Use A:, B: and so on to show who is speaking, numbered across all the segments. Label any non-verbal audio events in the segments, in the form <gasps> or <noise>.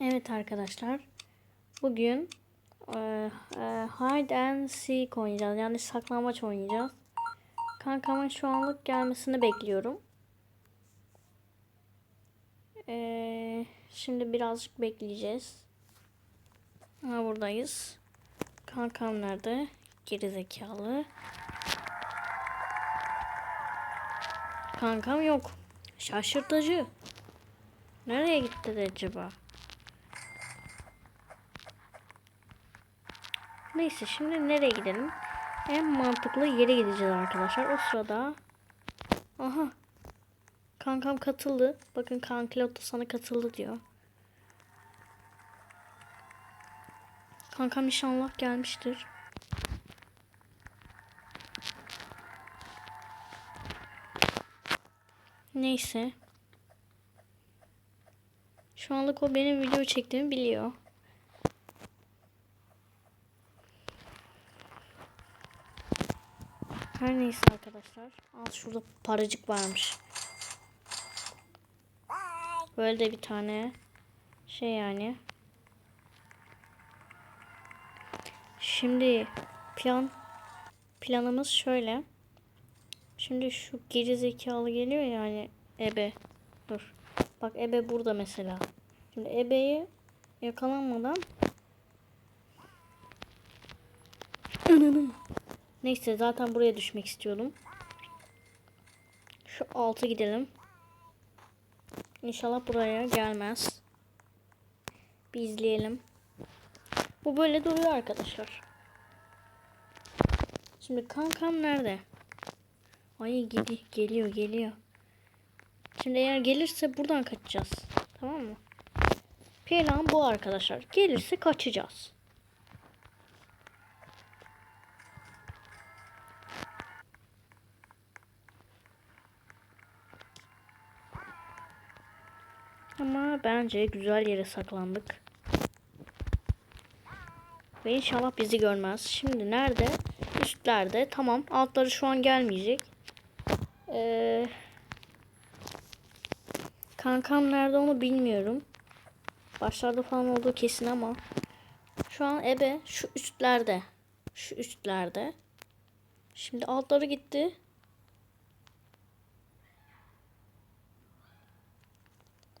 A: Evet arkadaşlar. Bugün e, e, hide and seek oynayacağız. Yani saklambaç oynayacağız. Kankamın şu anlık gelmesini bekliyorum. E, şimdi birazcık bekleyeceğiz. Ha buradayız. Kankam nerede? Geri zekalı. Kankam yok. Şaşırtıcı. Nereye gitti acaba? Neyse şimdi nereye gidelim? En mantıklı yere gideceğiz arkadaşlar. O sırada aha kankam katıldı. Bakın Kankilot da sana katıldı diyor. Kankam inşallah gelmiştir. Neyse. Şu anlık o benim video çektiğimi biliyor. Her neyse arkadaşlar. Al şurada paracık varmış. Böyle de bir tane şey yani. Şimdi plan planımız şöyle. Şimdi şu geri zekalı geliyor yani ebe. Dur. Bak ebe burada mesela. Şimdi ebeyi yakalanmadan Neyse zaten buraya düşmek istiyordum. Şu altı gidelim. İnşallah buraya gelmez. Bir izleyelim. Bu böyle duruyor arkadaşlar. Şimdi kankam nerede? Ay gidi geliyor geliyor. Şimdi eğer gelirse buradan kaçacağız. Tamam mı? Plan bu arkadaşlar. Gelirse kaçacağız. Ama bence güzel yere saklandık. Ve inşallah bizi görmez. Şimdi nerede? Üstlerde. Tamam. Altları şu an gelmeyecek. Ee, kankam nerede onu bilmiyorum. Başlarda falan olduğu kesin ama. Şu an ebe şu üstlerde. Şu üstlerde. Şimdi altları gitti.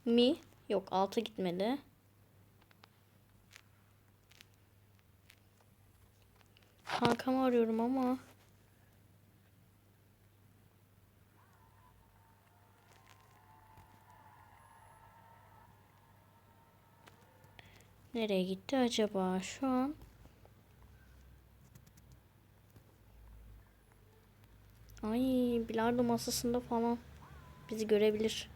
A: Mi? Yok altı gitmedi. Kankamı arıyorum ama. Nereye gitti acaba şu an? Ay bilardo masasında falan bizi görebilir.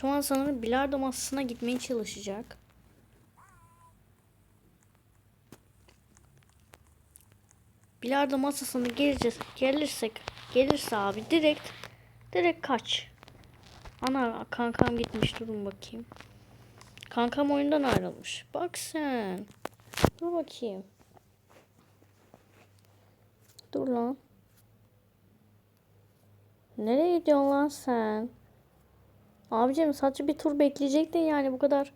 A: Şu an sanırım bilardo masasına gitmeye çalışacak. Bilardo masasına geleceğiz. Gelirsek, gelirse abi direkt direkt kaç. Ana kankam gitmiş durun bakayım. Kankam oyundan ayrılmış. Bak sen. Dur bakayım. Dur lan. Nereye gidiyorsun lan sen? Abicim sadece bir tur bekleyecektin yani bu kadar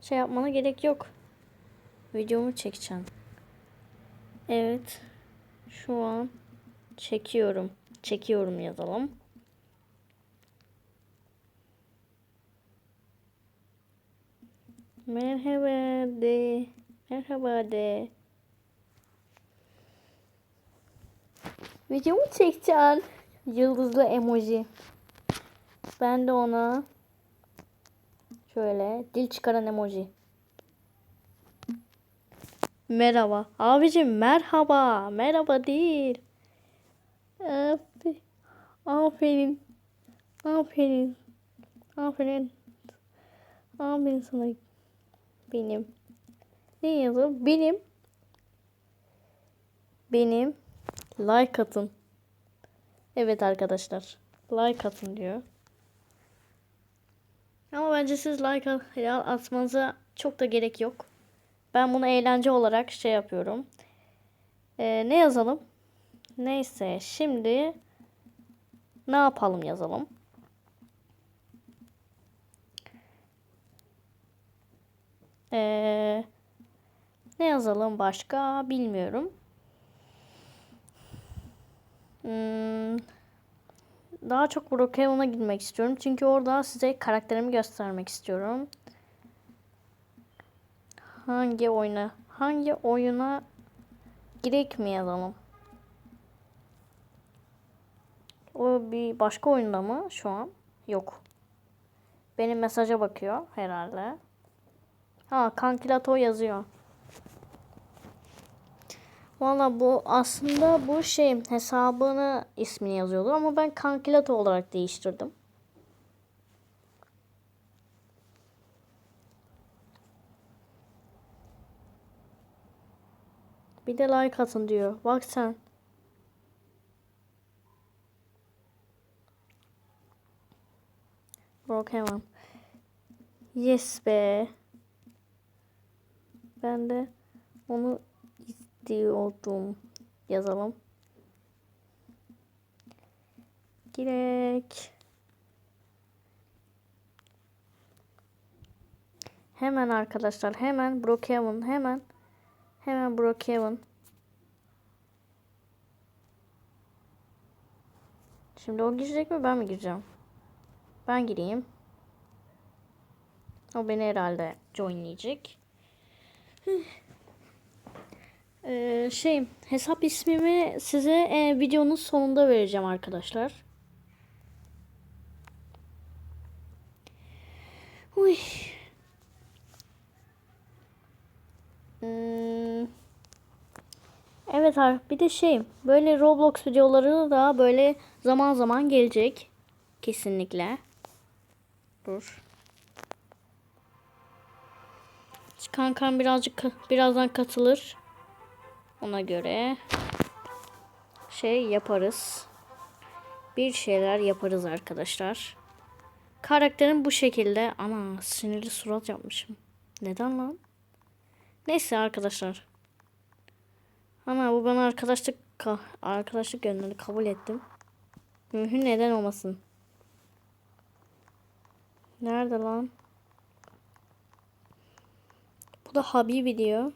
A: şey yapmana gerek yok. Videomu çekeceğim. Evet. Şu an çekiyorum. Çekiyorum yazalım. Merhaba de. Merhaba de. Videomu çekeceğim. Yıldızlı emoji. Ben de ona şöyle dil çıkaran emoji. Merhaba. Abicim merhaba. Merhaba değil. Aferin. Aferin. Aferin. Aferin. Aferin sana. Benim. Ne yazıyor? Benim. Benim. Like atın. Evet arkadaşlar. Like atın diyor. Ama bence siz like atmanıza çok da gerek yok. Ben bunu eğlence olarak şey yapıyorum. Ee, ne yazalım? Neyse şimdi ne yapalım yazalım. Ee, ne yazalım başka bilmiyorum. Hmm, daha çok Brookhaven'a gitmek istiyorum. Çünkü orada size karakterimi göstermek istiyorum. Hangi oyuna? Hangi oyuna girek mi yazalım? O bir başka oyunda mı şu an? Yok. Benim mesaja bakıyor herhalde. Ha Kankilato yazıyor. Valla bu aslında bu şey hesabını ismini yazıyordu ama ben Kankilato olarak değiştirdim. Bir de like atın diyor. Bak sen. Brookhaven. Yes be. Ben de onu istiyordum. Yazalım. Girek. Hemen arkadaşlar hemen Brookhaven hemen hemen Brookhaven. Şimdi o girecek mi ben mi gireceğim? Ben gireyim. O beni herhalde joinleyecek. Ee, şey hesap ismimi size e, videonun sonunda vereceğim arkadaşlar. Uy. Hmm. Evet bir de şey böyle Roblox videoları da böyle zaman zaman gelecek. Kesinlikle. Dur. Kankam birazcık birazdan katılır. Ona göre şey yaparız. Bir şeyler yaparız arkadaşlar. Karakterim bu şekilde. Ana sinirli surat yapmışım. Neden lan? Neyse arkadaşlar. Ana bu bana arkadaşlık arkadaşlık gönderdi kabul ettim. Mühür neden olmasın? Nerede lan? Bu da Habibi diyor.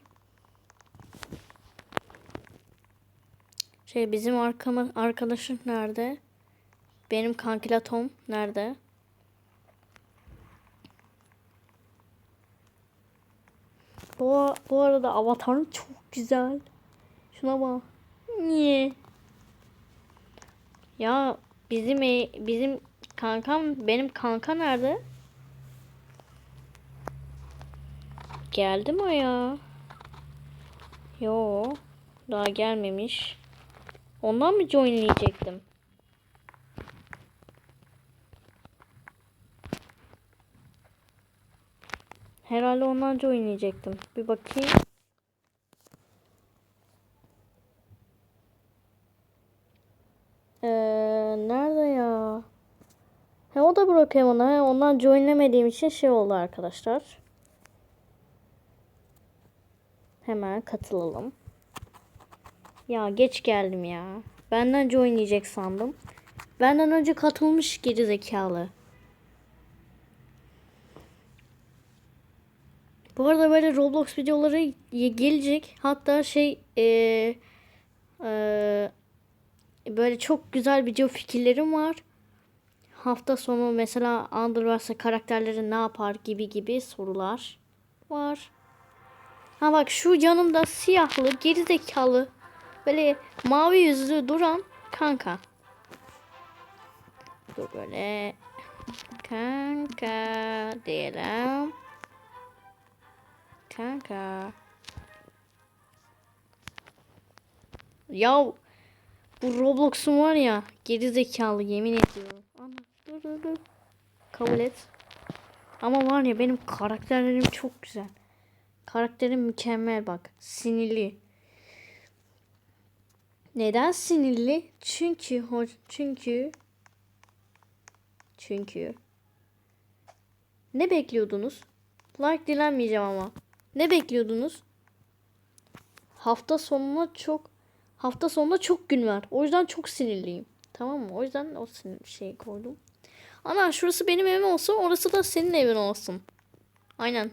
A: Şey bizim arkama, arkadaşım nerede? Benim kankilatom nerede? Bu, bu arada avatarım çok güzel. Şuna bak. Niye? Ya bizim e, bizim kankam benim kanka nerede? Geldi mi o ya? Yo. Daha gelmemiş. Ondan mı joinleyecektim? Herhalde ondan joinleyecektim. Bir bakayım. Ee, nerede ya? He o da Brokemon'a. Ondan joinlemediğim için şey oldu arkadaşlar. Hemen katılalım. Ya geç geldim ya. Benden önce oynayacak sandım. Benden önce katılmış geri zekalı. Bu arada böyle Roblox videoları gelecek. Hatta şey ee, ee, böyle çok güzel video fikirlerim var. Hafta sonu mesela Underwars'a karakterleri ne yapar gibi gibi sorular var. Ha bak şu yanımda siyahlı geri zekalı böyle mavi yüzlü duran kanka. Dur böyle kanka diyelim. Kanka. Ya bu Roblox'un var ya geri zekalı yemin ediyorum. Ana dur dur dur. Kabul et. Ama var ya benim karakterlerim çok güzel. Karakterim mükemmel bak. Sinirli. Neden sinirli? Çünkü çünkü çünkü ne bekliyordunuz? Like dilenmeyeceğim ama. Ne bekliyordunuz? Hafta sonuna çok hafta sonunda çok gün var. O yüzden çok sinirliyim. Tamam mı? O yüzden o sinir şey koydum. Ana şurası benim evim olsun, orası da senin evin olsun. Aynen.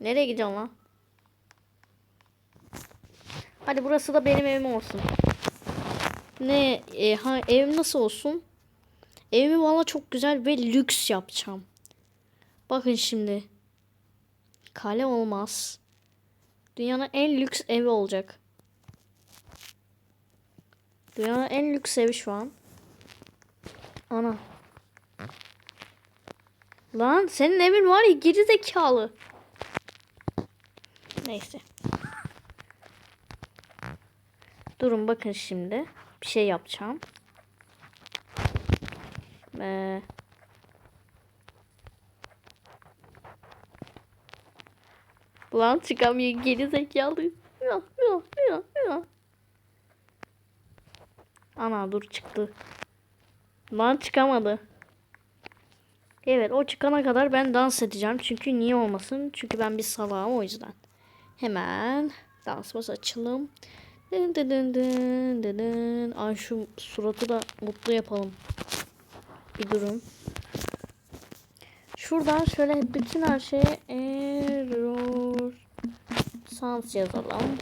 A: Nereye gidiyorsun lan? Hadi burası da benim evim olsun. Ne? E, ha, evim nasıl olsun? Evimi valla çok güzel ve lüks yapacağım. Bakın şimdi. Kale olmaz. Dünyanın en lüks evi olacak. Dünyanın en lüks evi şu an. Ana. Lan senin evin var ya geri zekalı. Neyse. Durun bakın şimdi. Bir şey yapacağım. Ee, Lan çıkamıyor geri zekalı. Ya, ya, ya, ya. Ana dur çıktı. Lan çıkamadı. Evet o çıkana kadar ben dans edeceğim. Çünkü niye olmasın? Çünkü ben bir salağım o yüzden. Hemen dansımız açalım. Dın dın dın dın dın. Ay şu suratı da mutlu yapalım. Bir durun. Şuradan şöyle bütün her şeye error sans yazalım.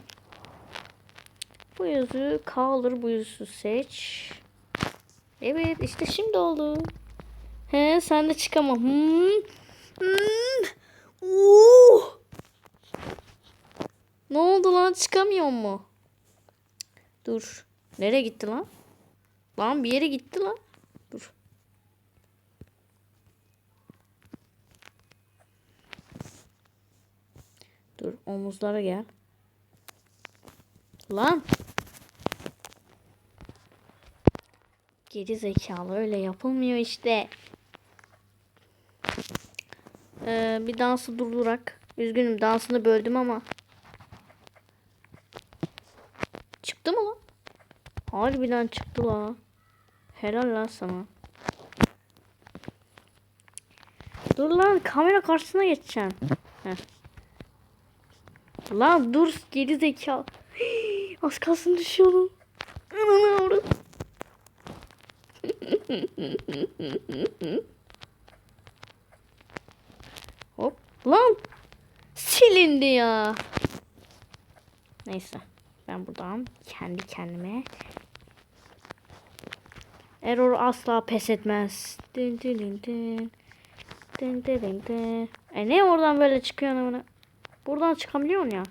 A: Bu yüzü kaldır bu yüzü seç. Evet işte şimdi oldu. He sen de çıkamam. Hmm. Hmm. Oo. Ne oldu lan çıkamıyor mu? Dur. Nereye gitti lan? Lan bir yere gitti lan. Dur. Dur omuzlara gel. Lan. Geri zekalı öyle yapılmıyor işte. Ee, bir dansı durdurak. Üzgünüm dansını böldüm ama. Çıktı mı lan? Harbiden çıktı la. Helal lan sana. Dur lan kamera karşısına geçeceğim. Heh. Lan dur geri zekalı. Az kalsın düşüyorum. Ananı avradım. Hop. Lan. Silindi ya. Neyse. Ben buradan kendi kendime Error asla pes etmez. Dın dın dın dın. Dın dın dın dın. E ne oradan böyle çıkıyor amına? Buradan çıkabiliyorsun ya.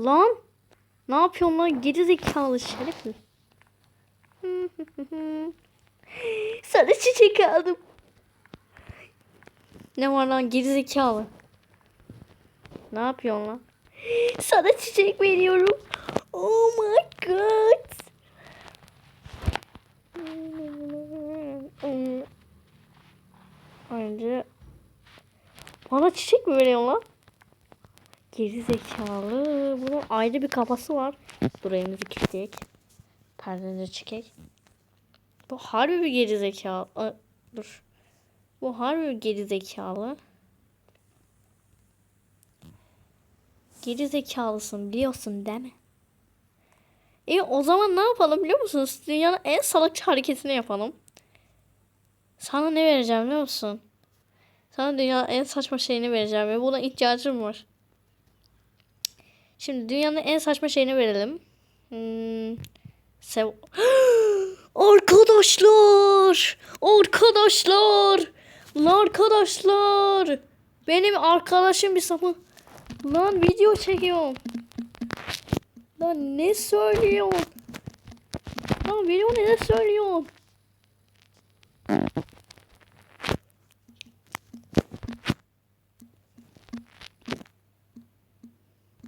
A: Lan ne yapıyorsun lan geri zekalı şeref mi? <laughs> Sana çiçek aldım. Ne var lan geri zekalı? Ne yapıyorsun lan? Sana çiçek veriyorum. Oh my god. Önce bana çiçek mi veriyorsun lan? Geri zekalı. Bunun ayrı bir kafası var. Elimizi kilitleyek. Perdenize çekek. Bu harbi bir geri zekalı. Dur. Bu harbi bir geri zekalı. Geri zekalısın biliyorsun değil mi? İyi o zaman ne yapalım biliyor musunuz? Dünyanın en salakça hareketini yapalım. Sana ne vereceğim biliyor musun? Sana dünyanın en saçma şeyini vereceğim ve buna ihtiyacım var. Şimdi dünyanın en saçma şeyini verelim. Hmm, sev <gasps> Arkadaşlar! Arkadaşlar! Arkadaşlar! Benim arkadaşım bir sapı. Lan video çekiyorum. Lan ne söylüyorsun? Lan video ne söylüyorsun?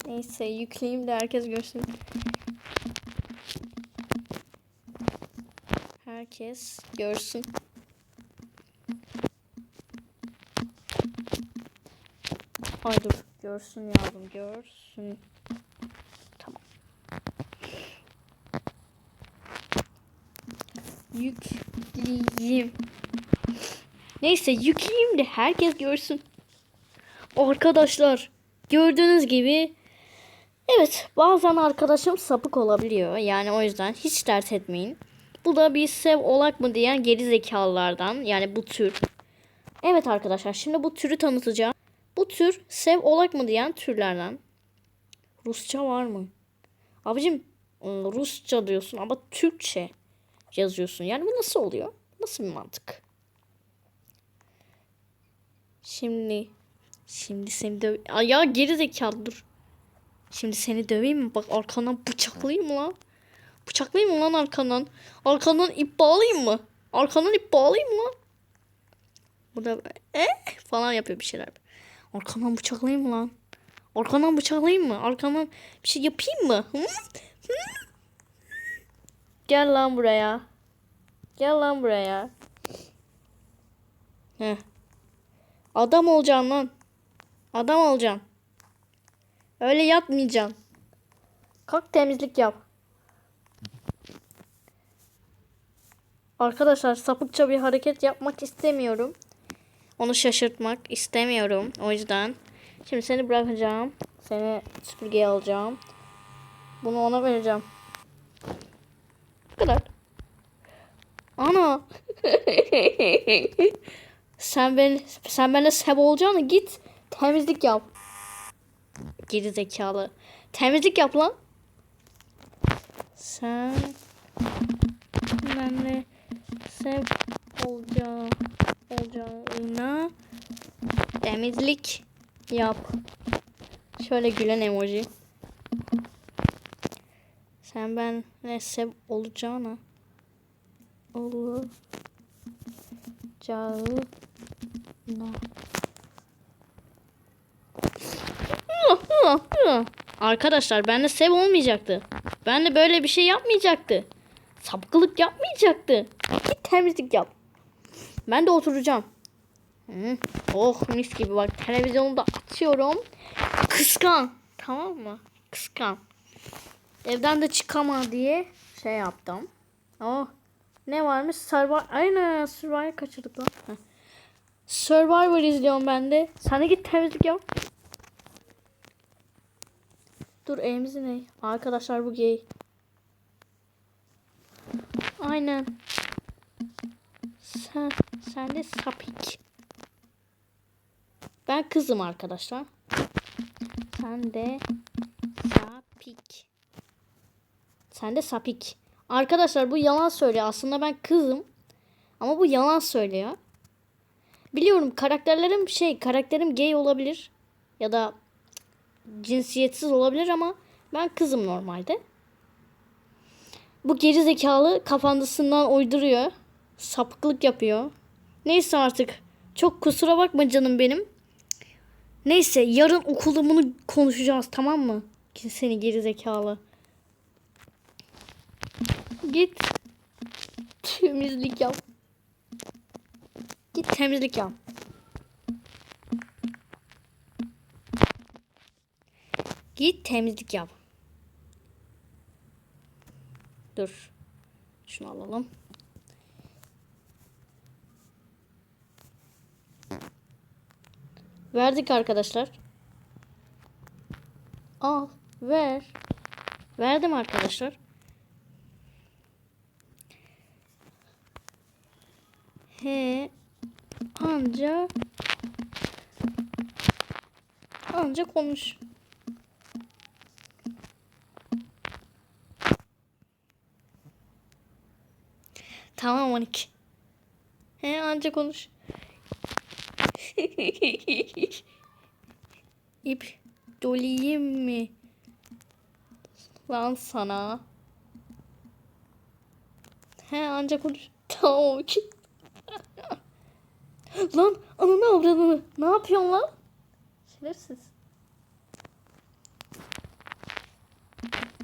A: Neyse yükleyeyim de herkes görsün. Herkes görsün. Ay dur görsün yazdım görsün. Tamam. Yükleyeyim. Neyse yükleyeyim de herkes görsün. Arkadaşlar Gördüğünüz gibi evet bazen arkadaşım sapık olabiliyor. Yani o yüzden hiç dert etmeyin. Bu da bir sev olak mı diyen geri zekalılardan yani bu tür. Evet arkadaşlar şimdi bu türü tanıtacağım. Bu tür sev olak mı diyen türlerden. Rusça var mı? Abicim ıı, Rusça diyorsun ama Türkçe yazıyorsun. Yani bu nasıl oluyor? Nasıl bir mantık? Şimdi şimdi seni. Ay ya geri zekalı dur. Şimdi seni döveyim mi? Bak arkandan bıçaklayayım lan? Bıçaklayayım mı lan arkandan? Arkandan ip bağlayayım mı? Arkandan ip bağlayayım mı lan? Burada eh falan yapıyor bir şeyler. Arkandan bıçaklayayım mı lan? Arkandan bıçaklayayım mı? Arkandan bir şey yapayım mı? Hı? Hı? Gel lan buraya. Gel lan buraya. Heh. Adam olacaksın lan. Adam olacaksın. Öyle yatmayacaksın. Kalk temizlik yap. Arkadaşlar sapıkça bir hareket yapmak istemiyorum. Onu şaşırtmak istemiyorum. O yüzden şimdi seni bırakacağım. Seni süpürgeye alacağım. Bunu ona vereceğim. Bu kadar. Ana. <laughs> sen ben sen benimle seb olacağını git temizlik yap. Geri zekalı. Temizlik yap lan. Sen benimle seb olacağı olacağına temizlik yap. Şöyle gülen emoji. Sen ben ne seb olacağına olacağına Arkadaşlar ben de sev olmayacaktı. Ben de böyle bir şey yapmayacaktı. Sapkılık yapmayacaktı. Git temizlik yap. Ben de oturacağım. Oh mis gibi bak televizyonu da açıyorum. Kıskan. Tamam mı? Kıskan. Evden de çıkama diye şey yaptım. Oh. Ne varmış? Survivor. Aynen Survivor kaçırdık lan. Survivor izliyorum ben de. De git temizlik yap. Dur elimizi ne? Arkadaşlar bu gay. Aynen. Sen, sen de sapik. Ben kızım arkadaşlar. Sen de sapik. Sen de sapik. Arkadaşlar bu yalan söylüyor. Aslında ben kızım. Ama bu yalan söylüyor. Biliyorum karakterlerim şey karakterim gay olabilir. Ya da cinsiyetsiz olabilir ama ben kızım normalde. Bu geri zekalı kafandasından uyduruyor. Sapıklık yapıyor. Neyse artık. Çok kusura bakma canım benim. Neyse yarın okulda bunu konuşacağız tamam mı? Seni geri zekalı. Git. Temizlik yap. Git temizlik yap. Git temizlik yap. Dur. Şunu alalım. Verdik arkadaşlar. Al. Ver. Verdim arkadaşlar. He. Anca anca konuş. Tamam 12. He anca konuş. <laughs> İp doliyim mi? Lan sana. He anca konuş. Tamam 12. <laughs> lan ananı avradını. Ne yapıyorsun lan? Şerefsiz.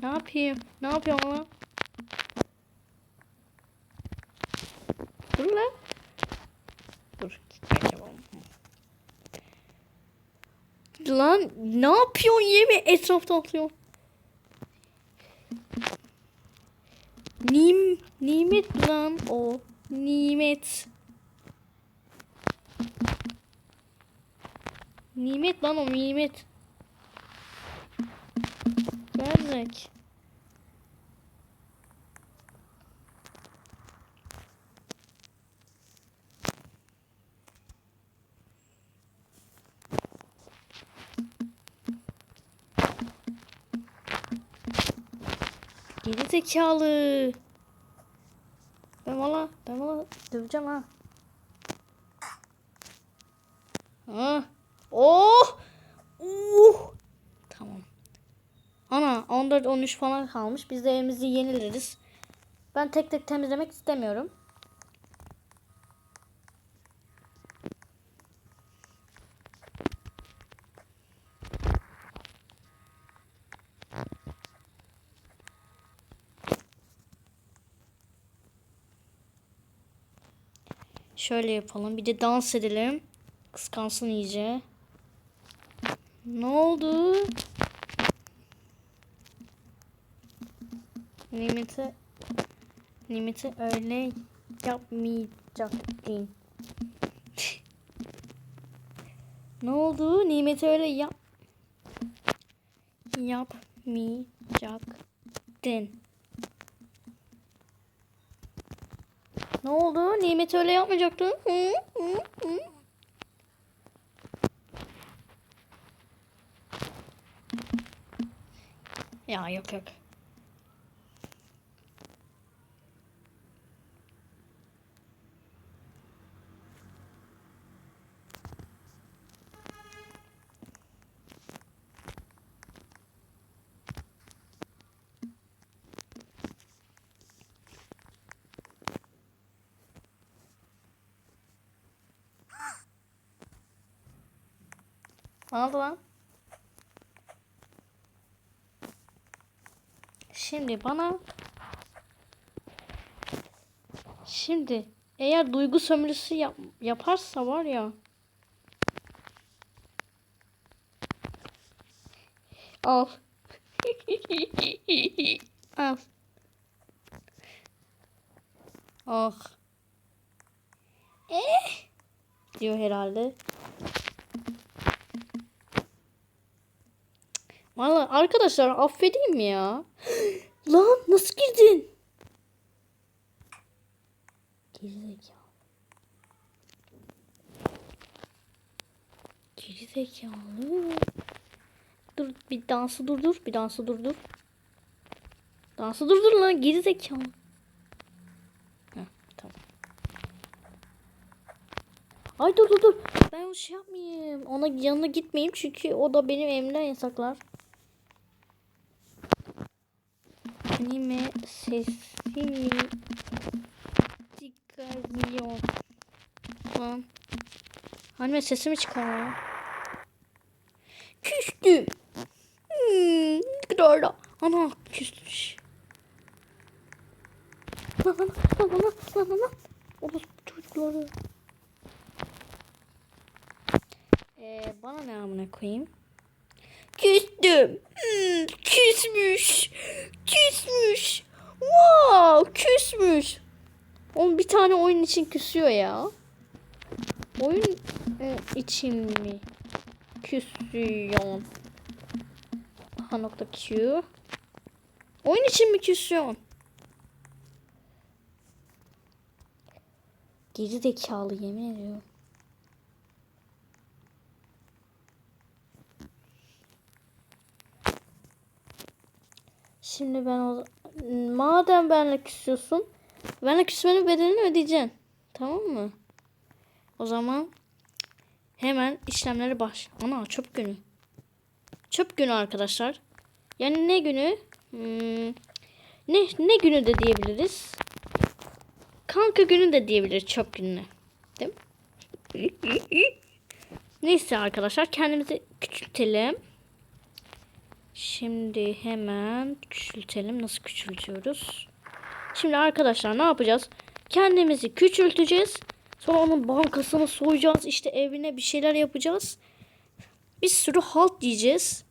A: Ne yapayım? Ne yapıyorsun lan? Dur lan. Dur. Lan ne yapıyorsun yeme etrafta atlıyorsun. Nim, nimet lan o. Nimet. Nimet lan o nimet. gerizek. Geri zekalı. Ben valla ben valla döveceğim ha. Ha. Oh! Uh! Tamam. Ana 14 13 falan kalmış. Biz de evimizi yenileriz. Ben tek tek temizlemek istemiyorum. Şöyle yapalım. Bir de dans edelim. Kıskansın iyice. Ne oldu? Nimeti Nimeti öyle yapmayacaktın. ne oldu? Nimeti öyle yap yapmayacaktın. Ne oldu? Nimeti öyle yapmayacaktın. Hı? Hı? Hı? Ya yok yok. Ne oldu lan? Şimdi bana Şimdi eğer duygu sömürüsü yap, yaparsa var ya Al. <laughs> Al. Ah. Eh. Diyor herhalde. Valla arkadaşlar affedeyim mi ya? <gasps> Lan nasıl girdin? Gerizekalı. Gerizekalı. Dur bir dansı durdur. Bir dansı durdur. Dansı durdur lan gerizekalı. Heh, tamam. Ay dur dur dur. Ben o şey yapmayayım. Ona yanına gitmeyeyim çünkü o da benim evimden yasaklar. Anime sesini çıkarıyor. Lan. Anime sesimi çıkarıyor. Küstüm. Hmm, kadar da. Ana küsmüş. Lan lan lan lan lan lan lan. Orası çocukları. Ee, bana ne amına koyayım? Küstüm. Hmm, küsmüş. Küsmüş. Wow, küsmüş. Oğlum bir tane oyun için küsüyor ya. Oyun e, için mi? Küsüyor. Aha nokta Q. Oyun için mi küsüyorsun? Geri zekalı yemin ediyorum. Şimdi ben o madem benle küsüyorsun benle küsmenin bedelini ödeyeceksin. Tamam mı? O zaman hemen işlemleri baş. Ana çöp günü. Çöp günü arkadaşlar. Yani ne günü? Hmm, ne ne günü de diyebiliriz. Kanka günü de diyebiliriz çöp gününe. Değil mi? Neyse arkadaşlar kendimizi küçültelim. Şimdi hemen küçültelim. Nasıl küçültüyoruz? Şimdi arkadaşlar ne yapacağız? Kendimizi küçülteceğiz. Sonra onun bankasını soyacağız. İşte evine bir şeyler yapacağız. Bir sürü halt diyeceğiz.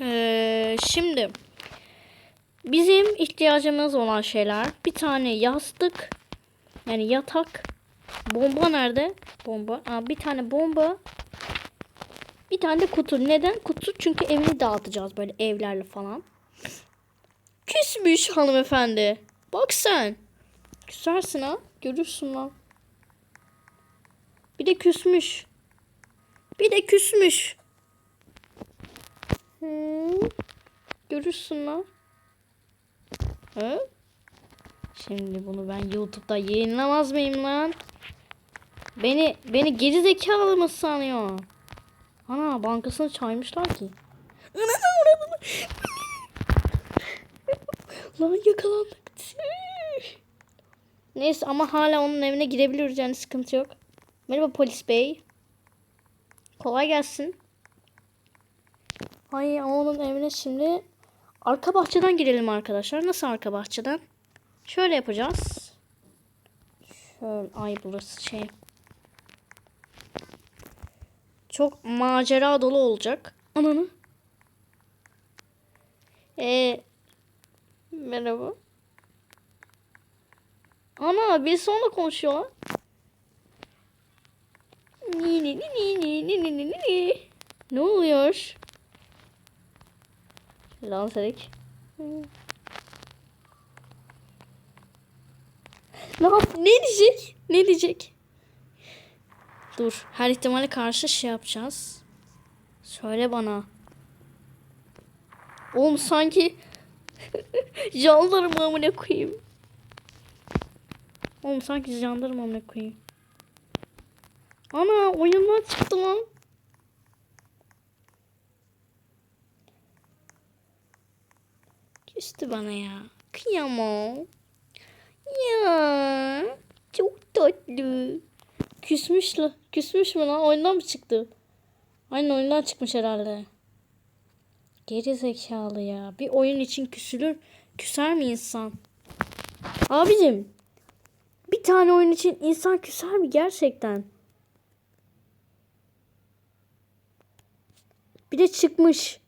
A: Ee, şimdi bizim ihtiyacımız olan şeyler bir tane yastık yani yatak bomba nerede bomba Aa, bir tane bomba Bir tane de kutu. Neden kutu? Çünkü evini dağıtacağız böyle evlerle falan. Küsmüş hanımefendi. Bak sen. Küsersin ha. Görürsün lan. Bir de küsmüş. Bir de küsmüş. Hmm. Görürsün lan. He? Şimdi bunu ben YouTube'da yayınlamaz mıyım lan? Beni beni geri zekalı mı sanıyor? Ana bankasını çaymışlar ki. Lan yakalandık. Neyse ama hala onun evine girebiliyoruz yani sıkıntı yok. Merhaba polis bey. Kolay gelsin. Ay onun evine şimdi arka bahçeden girelim arkadaşlar. Nasıl arka bahçeden? Şöyle yapacağız. Şöyle ay burası şey çok macera dolu olacak. Ananı. Ee, merhaba. Ana bir sonra konuşuyor. Ni ni ni ni ni ni ni ni ni Ne oluyor? Dans edik. Ne yap? Ne diyecek? Ne diyecek? Dur. Her ihtimale karşı şey yapacağız. Söyle bana. Oğlum sanki <laughs> jandarma amına koyayım. Oğlum sanki jandarma amına koyayım. Ana oyundan çıktı lan. Küstü bana ya. Kıyamam. Ya çok tatlı. Küsmüş la. Küsmüş mü lan? Oyundan mı çıktı? Aynen oyundan çıkmış herhalde. Geri zekalı ya. Bir oyun için küsülür. Küser mi insan? Abicim. Bir tane oyun için insan küser mi gerçekten? Bir de çıkmış.